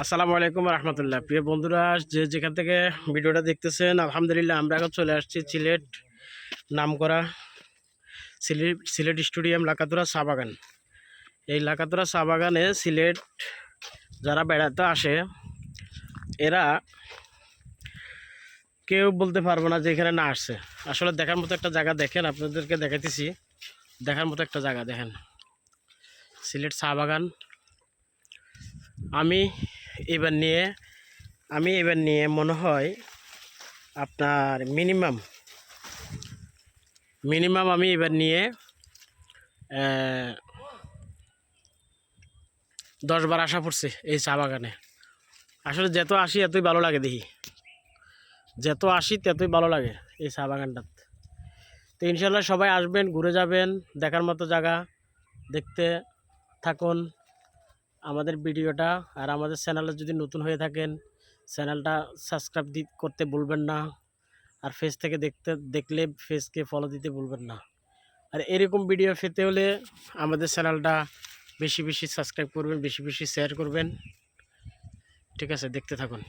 আসসালামু আলাইকুম রহমতুল্লাহ। প্রিয় বন্ধুরা, যে যেখান থেকে ভিডিওটা দেখতেছেন, আলহামদুলিল্লাহ আমরা এখন চলে আসছি সিলেট নামকরা সিলেট সিলেট স্টেডিয়াম লাকাতুরা চা বাগান। এই লাকাতুরা চা বাগানে সিলেট যারা বেড়াতে আসে, এরা কেউ বলতে পারব না যে এখানে না আসছে। আসলে দেখার মতো একটা জায়গা দেখেন, আপনাদেরকে দেখাইতেছি। দেখার মতো একটা জায়গা দেখেন। সিলেট চা বাগান। আমি এবার নিয়ে আমি এবার নিয়ে মনে হয় আপনার মিনিমাম মিনিমাম আমি এবার নিয়ে আহ, দশ বার আসা পড়ছে এই চা বাগানে। আসলে যত আসি এতই ভালো লাগে দেখি। যত আসি ততই ভালো লাগে এই চা বাগানটাত। তো ইনশাল্লাহ সবাই আসবেন ঘুরে যাবেন দেখার মতো জায়গা দেখতে থাকুন। আমাদের ভিডিওটা আর আমাদের চ্যানেলে যদি নতুন হয়ে থাকেন, চ্যানেলটা সাবস্ক্রাইব করতে ভুলবেন না। আর ফেস থেকে দেখতে, দেখলে ফেসকে ফলো দিতে ভুলবেন না। আর এরকম ভিডিও পেতে হলে আমাদের চ্যানেলটা বেশি বেশি সাবস্ক্রাইব করবেন, বেশি বেশি শেয়ার করবেন। ঠিক আছে, দেখতে থাকুন।